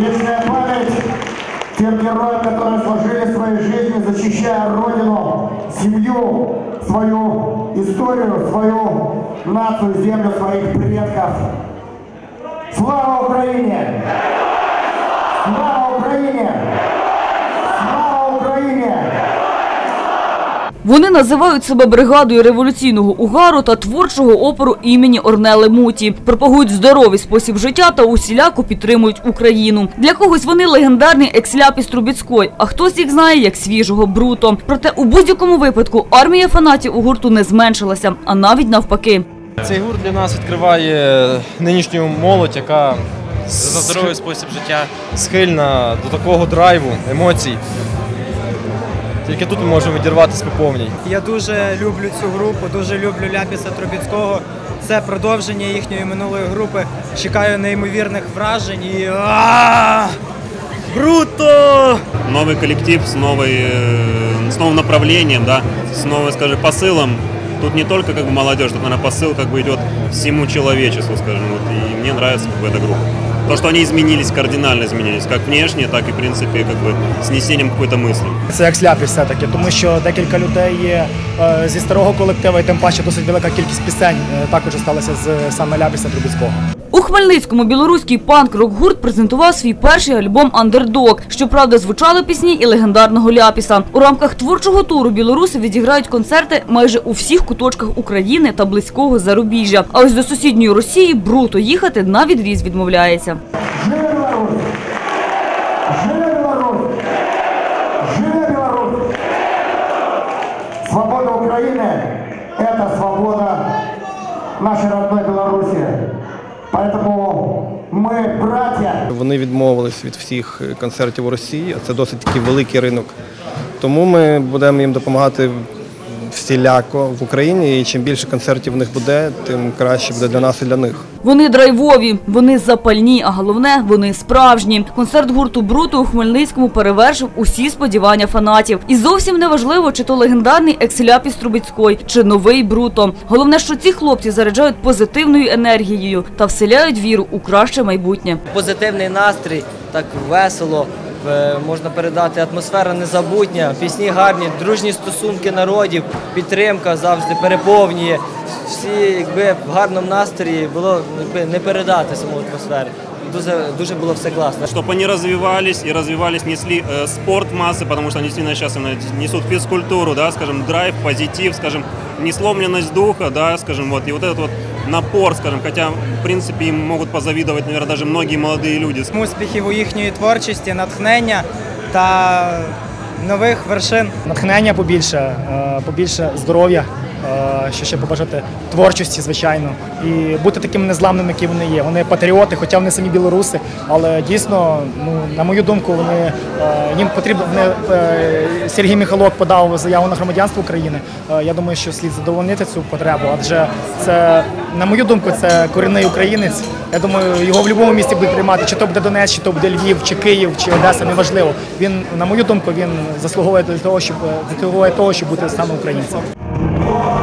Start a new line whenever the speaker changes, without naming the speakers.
Вечная память тем героям, которые сложили свои жизни, защищая Родину, семью, свою историю, свою нацию, землю своих предков. Слава Украине!
Вони називають себе бригадою революційного угару та творчого опору імені Орнели Муті. Пропагують здоровий спосіб життя та усіляко підтримують Україну. Для когось вони легендарний ексляпіс Трубіцької, а хтось їх знає як свіжого бруто. Проте у будь-якому випадку армія фанатів у гурту не зменшилася, а навіть навпаки.
Цей гурт для нас відкриває нинішню молодь, яка
За здоровий спосіб життя.
схильна до такого драйву, емоцій. Тільки тут ми можемо відірватися по повній.
Я дуже люблю цю групу, дуже люблю Ляпіса Трубіцького. Це продовження їхньої минулої групи. Чекаю неймовірних вражень і. А! Круто!
новый коллектив с, новой, э, с новым направлением, да, с новым, скажем, посылом. Тут не только как бы молодежь, тут, наверное, посыл как бы идет всему человечеству, скажем. Вот, и мне нравится как бы, эта группа. То, что они изменились, кардинально изменились, как внешне, так и, в принципі, как бы снесением какой-то мысли.
Це як сляпі все-таки, тому що декілька людей є е, зі старого колективу, і тим паче досить велика кількість пісень е, також сталася з саме Ляпіса Трубецького.
У Хмельницькому білоруський панк-рок-гурт презентував свій перший альбом «Андердог». Щоправда, звучали пісні і легендарного Ляпіса. У рамках творчого туру білоруси відіграють концерти майже у всіх куточках України та близького зарубіжжя. А ось до сусідньої Росії Бруто їхати на відріз відмовляється.
Свобода Украины – это свобода нашей родной Беларуси. Поэтому мы братья.
Вони відмовились від всіх концертів у Росії, а це досить великий ринок. Тому ми будемо їм допомагати всіляко в Україні. І чим більше концертів в них буде, тим краще буде для нас і для них.
Вони драйвові, вони запальні, а головне, вони справжні. Концерт гурту Бруто у Хмельницькому перевершив усі сподівання фанатів. І зовсім не важливо, чи то легендарний екс-ляпіс Трубецької, чи новий Бруто. Головне, що ці хлопці заряджають позитивною енергією та вселяють віру у краще майбутнє.
позитивний настрій, так весело. е, Можна передати атмосфера незабутня, пісні гарні, дружні стосунки народів, підтримка завжди переповнює. Всі якби в гарному настрої було якби, не передати саму атмосферу. Дуже дуже було все класно.
Чтобы они развивались и развивались, несли э, спорт массы, потому что они действительно сейчас именно несут физкультуру, да, скажем, драйв, позитив, скажем, несломленность духа, да, скажем, вот, и вот этот вот напор, скажем, хотя, в принципі, їм можуть позавідувати, наверное, даже многие молодые люди.
Успіхів у їхньої творчості, натхнення та нових вершин.
Натхнення побільше, е, побільше здоров'я, що ще побажати творчості, звичайно, і бути такими незламними, які вони є. Вони патріоти, хоча вони самі білоруси, але дійсно, ну на мою думку, вони е, їм потрібно. Е, Сергій Михайлок подав заяву на громадянство України. Е, Я думаю, що слід задовольнити цю потребу, адже це, на мою думку, це корінний українець. Я думаю, його в будь-якому місті будуть приймати, чи то буде Донець, чи то буде Львів, чи Київ, чи Одеса, неважливо. Він, на мою думку, він заслуговує до того, щоб заслуговує того, щоб бути саме українцем. Whoa.